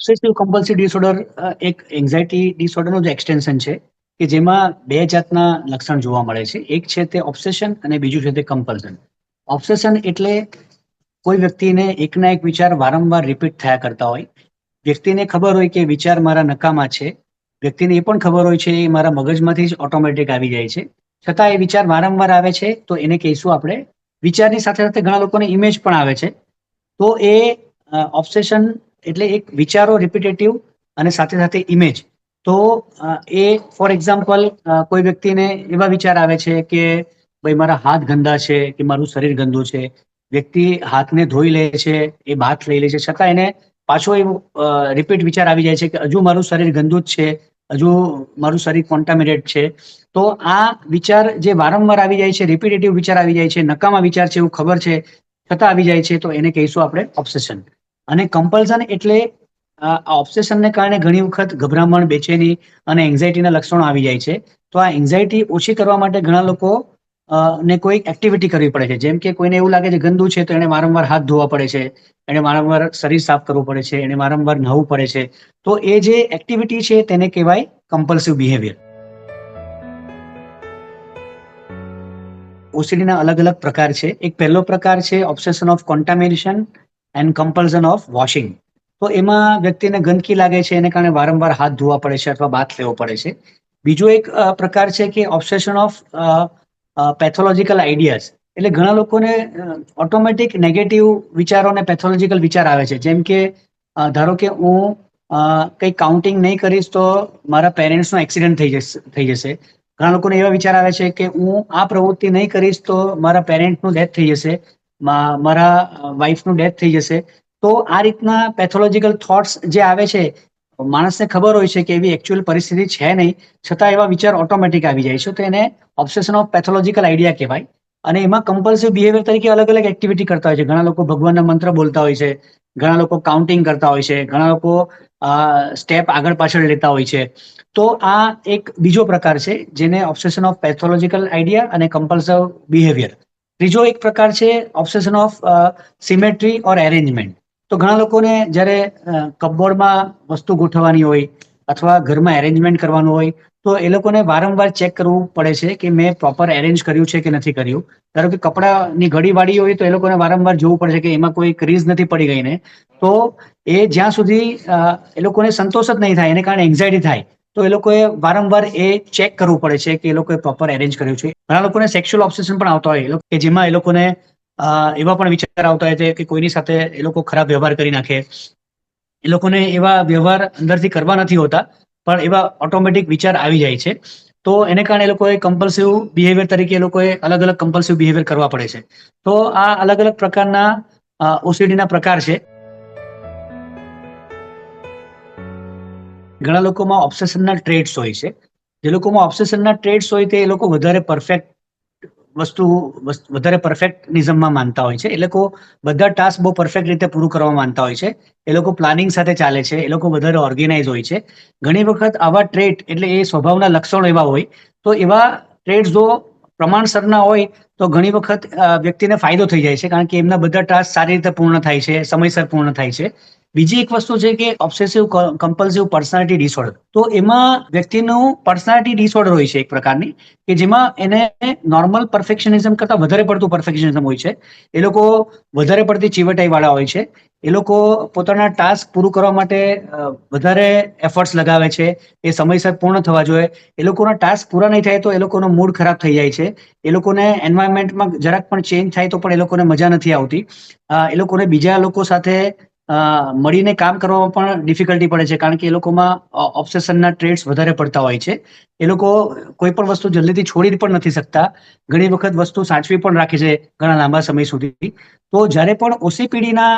Obsessive compulsive disorder એક anxiety ડિસઓર્ડરનું જ એક્સટેન્શન છે, કે જેમાં બે જાતના લક્ષણ જોવા મળે છે. એક છે તે ઓબ્સેશન અને બીજું છે તે કમ્પલ્સન ઓબ્સેશન એટલે કોઈ વ્યક્તિને એકના એક વિચાર વારંવાર રિપીટ થયા કરતા હોય. વ્યક્તિને ખબર હોય કે વિચાર મારા નકામા છે. વ્યક્તિને એ પણ ખબર હોય છે, એ મારા મગજમાંથી જ ઓટોમેટિક આવી જાય છે. છતાં એ વિચાર વારંવાર આવે છે, તો એને કહીશું આપણે, વિચારની સાથે સાથે ઘણા લોકોને ઇમેજ પણ આવે છે. તો એ ઓબ્સેશન એટલે એક વિચારો રિપીટેટિવ અને સાથે સાથે ઇમેજ તો એ ફોર એક્ઝામ્પલ કોઈ વ્યક્તિને એવા વિચાર આવે છે કે, ભાઈ, મારા હાથ ગંદા છે કે મારું શરીર ગંદુ છે. વ્યક્તિ હાથને ધોઈ લે છે, એ બાથ લઈ લે છે, છતાં એને પાછો એવો રિપીટ વિચાર આવી જાય છે કે, હજુ મારું શરીર ગંદુ જ છે, હજુ મારું શરીર કોન્ટામિનેટ છે. તો આ વિચાર જે વારંવાર આવી જાય છે રિપીટેટિવ વિચાર આવી જાય છે, નકામા વિચાર છે એવું ખબર છે, છતાં આવી જાય છે, તો એને કહીશું આપણે ઓબ્સેશન અને કમ્પલ્સન એટલે આ ઓબ્સેશનને કારણે ઘણી વખત ગભરામણ, બેચેની અને એન્ઝાયટીના લક્ષણો આવી જાય છે. તો આ એન્ઝાયટી ઓછી કરવા માટે ઘણા લોકો ને કોઈ એક્ટિવિટી કરવી પડે છે. જેમ કે કોઈને એવું લાગે છે, ગંદુ છે, તો એને વારંવાર હાથ ધોવા પડે છે. એને વારંવાર શરીર સાફ કરવું પડે છે. એને વારંવાર નહાવું પડે છે. તો એ જે એક્ટિવિટી છે, તેને કહેવાય કમ્પલ્સિવ બિહેવિયર ઓસીડીના અલગ અલગ પ્રકાર છે. એક પહેલો પ્રકાર છે obsession of contamination and compulsion of washing તો એમાં વ્યક્તિને ગંદકી લાગે છે, એને કારણે વારંવાર હાથ ધોવા પડે છે અથવા બાથ લેવો પડે છે. બીજો એક પ્રકાર છે કે ઓબ્સેશન ઓફ પેથોલોજીકલ આઈડિયાઝ એટલે ઘણા લોકોને ઓટોમેટિક નેગેટિવ વિચારો અને પેથોલોજીકલ વિચાર આવે છે. જેમ કે ધારો કે હું કંઈ કાઉન્ટિંગ નહીં કરીશ તો મારા પેરેન્ટ્સનો એક્સિડન્ટ થઈ જશે થઈ જશે. ઘણા લોકોને એવા વિચાર આવે છે કે હું આ પ્રવૃત્તિ નહીં કરીશ તો મારા પેરેન્ટનું ડેથ થઈ જશે. મારા વાઈફનું ડેથ થઈ જશે. તો આ રીતના પેથોલોજીકલ થોટ્સ જે આવે છે, માણસને ખબર હોય છે કે એવી એકચ્યુઅલ પરિસ્થિતિ છે નહીં. છતાં એવા વિચાર ઓટોમેટિક આવી જાય છે. તો એને ઓબ્સેશન ઓફ પેથોલોજીકલ આઈડિયા કહેવાય. અને એમાં કમ્પલ્સિવ બિહેવિયર તરીકે અલગ અલગ એક્ટિવિટી કરતા હોય છે. ઘણા લોકો ભગવાનના મંત્ર બોલતા હોય છે. ઘણા લોકો કાઉન્ટિંગ કરતા હોય છે. ઘણા લોકો સ્ટેપ આગળ પાછળ લેતા હોય છે. તો આ એક બીજો પ્રકાર છે જેને ઓબ્સેશન ઓફ પેથોલોજીકલ આઈડિયા અને કમ્પલ્સિવ બિહેવિયર ત્રીજો એક પ્રકાર છે obsession of symmetry or arrangement તો ઘણા લોકોને જ્યારે કપબોર્ડમાં વસ્તુ ગોઠવવાની હોય અથવા ઘરમાં એરેન્જમેન્ટ કરવાનું હોય, તો એ લોકોને વારંવાર ચેક કરવું પડે છે કે મેં પ્રોપર એરેન્જ કર્યું છે કે નથી કર્યું. ધારો કે કપડાની ઘડી વાળી હોય તો એ લોકોને વારંવાર જોવું પડે છે કે એમાં કોઈ ક્રીઝ નથી પડી ગઈ ને તો એ જ્યાં સુધી એ લોકોને સંતોષ જ નહીં થાય, એને કારણે એન્ઝાયટી થાય તો એ લોકોએ વારંવાર એ ચેક કરવું પડે છે કે એ લોકોએ પ્રોપર એરેન્જ કર્યું છે. ઘણા લોકોને સેક્સ્યુઅલ ઓબ્સેશન પણ આવતા હોય. કે જેમાં એ લોકોને એવા પણ વિચાર આવતા હોય છે કે કોઈની સાથે એ લોકો ખરાબ વ્યવહાર કરી નાખે. એ લોકોને એવા વ્યવહાર અંદરથી કરવા નથી હોતા, પણ એવા ઓટોમેટિક વિચાર આવી જાય છે. તો એને કારણે એ લોકોએ કમ્પલ્સિવ બિહેવિયર તરીકે એ લોકોએ અલગ અલગ કમ્પલ્સિવ બિહેવિયર કરવા પડે છે. તો આ અલગ અલગ પ્રકારના ઓસીડીના પ્રકાર છે. ઘણા લોકોમાં ઓબ્સેશનના ટ્રેડ્સ હોય છે. જે લોકોમાં ઓબ્સેશનના ટ્રેડ્સ હોય તે એ લોકો વધારે પરફેક્ટ વસ્તુ વધારે પરફેક્ટનિઝમમાં માનતા હોય છે. એ લોકો બધા ટાસ્ક બહુ પરફેક્ટ રીતે પૂરું કરવા માનતા હોય છે. એ લોકો પ્લાનિંગ સાથે ચાલે છે. એ લોકો વધારે ઓર્ગેનાઇઝ હોય છે. ઘણી વખત આવા ટ્રેડ એટલે એ સ્વભાવના લક્ષણો એવા હોય, તો એવા ટ્રેડ જો પ્રમાણસરના હોય, તો ઘણી વખત વ્યક્તિને ફાયદો થઈ જાય છે. કારણ કે એમના બધા ટાસ્ક સારી રીતે પૂર્ણ થાય છે, સમયસર પૂર્ણ થાય છે. બીજી એક વસ્તુ છે કે ઓબ્સેસિવ કમ્પલ્સિવ પર્સનાલિટી ડિસઓર્ડર તો એમાં વ્યક્તિનું પર્સનાલિટી ડિસઓર્ડર હોય છે એક પ્રકારની, કે જેમાં એને નોર્મલ પરફેક્શનિઝમ કરતાં વધારે પડતું પરફેક્શનિઝમ હોય છે. એ લોકો વધારે પડતી ચીવટાઈ વાળા હોય છે. એ લોકો પોતાના ટાસ્ક પૂરું કરવા માટે વધારે એફર્ટ્સ લગાવે છે. એ સમયસર પૂર્ણ થવા જોઈએ. એ લોકોના ટાસ્ક પૂરા નહીં થાય તો એ લોકોનો મૂડ ખરાબ થઈ જાય છે. એ લોકોને એન્વાયરમેન્ટમાં જરાક પણ ચેન્જ થાય તો પણ એ લોકોને મજા નથી આવતી. એ લોકોને બીજા લોકો સાથે મળીને કામ કરવામાં પણ ડિફિકલ્ટી પડે છે. કારણ કે એ લોકોમાં ઓબ્સેશનના ટ્રેડ્સ વધારે પડતા હોય છે. એ લોકો કોઈ પણ વસ્તુ જલ્દીથી છોડી પણ નથી શકતા. ઘણી વખત વસ્તુ સાચવી પણ રાખે છે ઘણા લાંબા સમય સુધી. તો જ્યારે પણ ઓસીપીડીના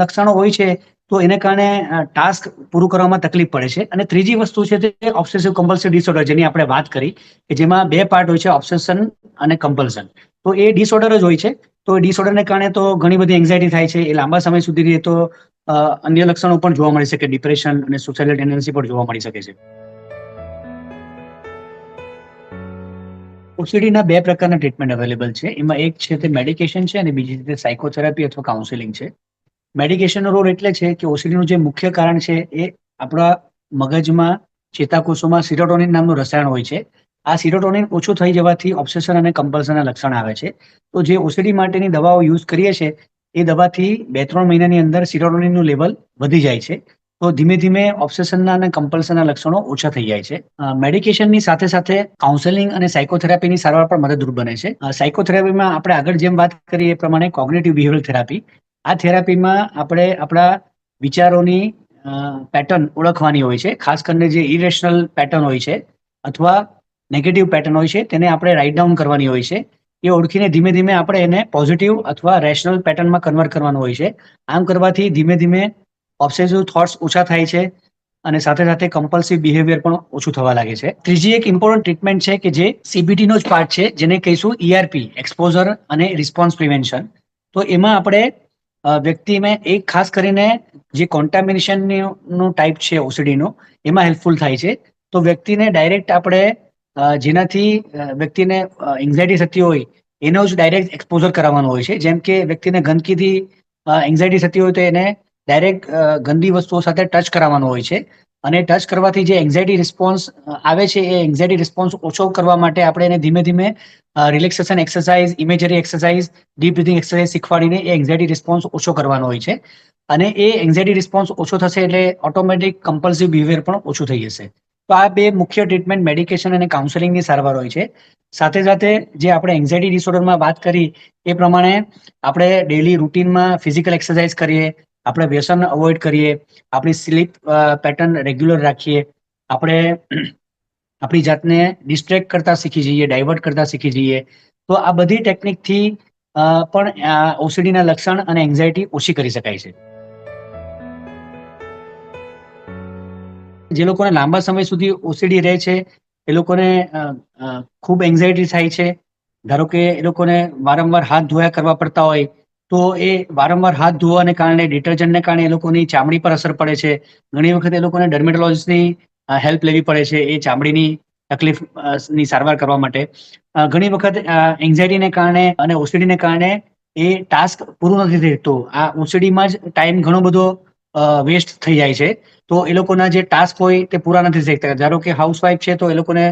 લક્ષણો હોય છે, તો એને કારણે ટાસ્ક પૂરું કરવામાં તકલીફ પડે છે. અને ત્રીજી વસ્તુ છે તે ઓબ્સેસિવ કમ્પલ્સિવ ડિસઓર્ડર જેની આપણે વાત કરી, કે જેમાં બે પાર્ટ હોય છે ઓબ્સેશન અને કમ્પલ્સન તો એ ડિસઓર્ડર જ હોય છે. તો ડિસઓર્ડરને કારણે તો ઘણી બધી એન્ઝાયટી થાય છે. એ લાંબા સમય સુધી તો અન્ય લક્ષણો પણ જોવા મળી શકે. ડિપ્રેશન અને સુસાઇડલ ટેન્ડન્સી પણ જોવા મળી શકે છે. ઓસીડીના બે પ્રકારના ટ્રીટમેન્ટ અવેલેબલ છે. એમાં એક છે તે મેડિકેશન છે અને બીજી રીતે સાયકોથેરાપી અથવા કાઉન્સેલિંગ છે. મેડિકેશનનો રોલ એટલે છે કે ઓસીડીનું જે મુખ્ય કારણ છે એ આપણા મગજમાં, ચેતાકોષોમાં સિરોટોનિન નામનું રસાયણ હોય છે. આ સિરોટોનિન ઓછું થઈ જવાથી ઓબ્સેશન અને કમ્પલ્સનના લક્ષણ આવે છે. તો જે ઓસીડી માટેની દવાઓ યુઝ કરીએ છીએ એ દવાથી બે ત્રણ મહિનાની અંદર સિરોટોનિનનું લેવલ વધી જાય છે. તો ધીમે ધીમે ઓબ્સેશનના અને કમ્પલ્સનના લક્ષણો ઓછા થઈ જાય છે. મેડિકેશનની સાથે સાથે કાઉન્સેલિંગ અને સાયકોથેરાપીની સારવાર પણ મદદરૂપ બને છે. સાયકોથેરાપીમાં આપણે આગળ જેમ વાત કરી એ પ્રમાણે કોગ્નેટિવ બિહેવિયર થેરાપી. આ થેરાપીમાં આપણે આપણા વિચારોની પેટર્ન ઓળખવાની હોય છે. ખાસ કરીને જે ઇરેશનલ પેટર્ન હોય છે અથવા નેગેટિવ પેટર્ન હોય છે, તેને આપણે રાઇટ ડાઉન કરવાની હોય છે. એ ઓળખીને ધીમે ધીમે આપણે એને પોઝિટિવ અથવા રેશનલ પેટર્નમાં કન્વર્ટ કરવાનું હોય છે. આમ કરવાથી ધીમે ધીમે ઓબ્સેસિવ થોટ્સ ઓછા થાય છે અને સાથે સાથે કમ્પલ્સિવ બિહેવિયર પણ ઓછું થવા લાગે છે. ત્રીજી એક ઇમ્પોર્ટન્ટ ટ્રીટમેન્ટ છે કે જે સીબીટીનો જ પાર્ટ છે, જેને કહીશું ઈઆરપી એક્સપોઝર અને રિસ્પોન્સ પ્રિવેન્શન તો એમાં આપણે વ્યક્તિને એક ખાસ કરીને જે કોન્ટામિનેશનનો ટાઈપ છે ઓસીડીનો એમાં હેલ્પફુલ થાય છે. તો વ્યક્તિને ડાયરેક્ટ આપણે જેનાથી વ્યક્તિને એન્ઝાયટી થતી હોય, એનો જ ડાયરેક્ટ એક્સપોઝર કરાવવાનો હોય છે. જેમ કે વ્યક્તિને ગંદકીથી એન્ઝાયટી થતી હોય તો એને ડાયરેક્ટ ગંદી વસ્તુઓ સાથે ટચ કરાવવાનો હોય છે. અને ટચ કરવાથી જે એન્ઝાયટી રિસ્પોન્સ આવે છે, એ એન્ઝાયટી રિસ્પોન્સ ઓછો કરવા માટે આપણે એને ધીમે ધીમે relaxation exercise imagery exercise deep breathing exercise શીખવાડીને એ એન્ઝાયટી રિસ્પોન્સ ઓછો કરવાનો હોય છે. અને એ એન્ઝાયટી રિસ્પોન્સ ઓછો થશે એટલે ઓટોમેટિક કમ્પલ્સિવ બિહેવિયર પણ ઓછું થઈ જશે. તો આ બે મુખ્ય ટ્રીટમેન્ટ મેડિકેશન અને કાઉન્સેલિંગની સારવાર હોય છે. સાથે સાથે જે આપણે એન્ઝાયટી ડિસઓર્ડરમાં વાત કરી, એ પ્રમાણે આપણે ડેલી રૂટીનમાં ફિઝિકલ એક્સરસાઇઝ કરીએ, આપણે વ્યસન અવોઇડ કરીએ, આપણી સ્લીપ પેટર્ન રેગ્યુલર રાખીએ, આપણે આપણી જાતને ડિસ્ટ્રેક્ટ કરતા શીખી જઈએ ડાયવર્ટ કરતા શીખી જઈએ. તો આ બધી ટેકનિકથી પણ ઓસીડીના લક્ષણ અને એન્ઝાયટી ઓછી કરી શકાય છે. જે લોકોને લાંબા સમય સુધી ઓસીડી રહે છે, એ લોકોને ખૂબ એન્ઝાયટી થાય છે. ધારો કે એ લોકોને વારંવાર હાથ ધોયા કરવા પડતા હોય, તો એ વારંવાર હાથ ધોવાને કારણે ડિટર્જન્ટને કારણે એ લોકોની ચામડી પર અસર પડે છે. ઘણી વખત એ લોકોને ડર્મેટોલોજીસ્ટની હેલ્પ લેવી પડે છે એ ચામડીની તકલીફની સારવાર કરવા માટે. ઘણી વખત એન્ઝાયટીને કારણે અને ઓસીડીને કારણે એ ટાસ્ક પૂરું નથી થતું. આ ઓસીડીમાં જ ટાઈમ ઘણો બધો વેસ્ટ થઈ જાય છે. તો એ લોકોના જે ટાસ્ક હોય તે પૂરા નથી થઈ શકતા. ધારો કે હાઉસવાઈફ છે તો એ લોકોને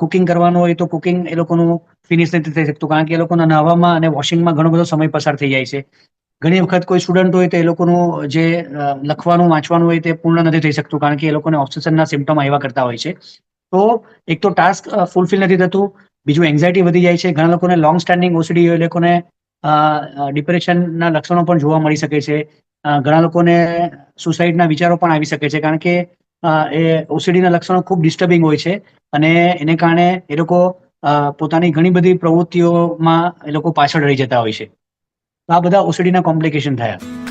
કુકિંગ કરવાનું હોય તો કુકિંગ એ લોકોનું ફિનિશ નથી થઈ શકતું. કારણ કે એ લોકોના નહાવામાં અને વોશિંગમાં ઘણો બધો સમય પસાર થઈ જાય છે. ઘણી વખત કોઈ સ્ટુડન્ટ હોય તો એ લોકોનું જે લખવાનું, વાંચવાનું હોય તે પૂર્ણ નથી થઈ શકતું. કારણ કે એ લોકોને ઓબ્સેશનના સિમ્ટમ આવ્યા કરતા હોય છે. તો એક તો ટાસ્ક ફૂલફિલ નથી થતું. બીજું એન્ઝાયટી વધી જાય છે. ઘણા લોકોને લોંગ સ્ટેન્ડિંગ ઓસીડી એ લોકોને ડિપ્રેશનના લક્ષણો પણ જોવા મળી શકે છે. ઘણા લોકોને સુસાઇડના વિચારો પણ આવી શકે છે, કારણ કે એ ઓસીડીના લક્ષણો ખૂબ ડિસ્ટર્બિંગ હોય છે અને એને કારણે એ લોકો પોતાની ઘણી બધી પ્રવૃત્તિઓમાં એ લોકો પાછળ રહી જતા હોય છે. આ બધા ઓસીડીના કોમ્પ્લિકેશન થયા.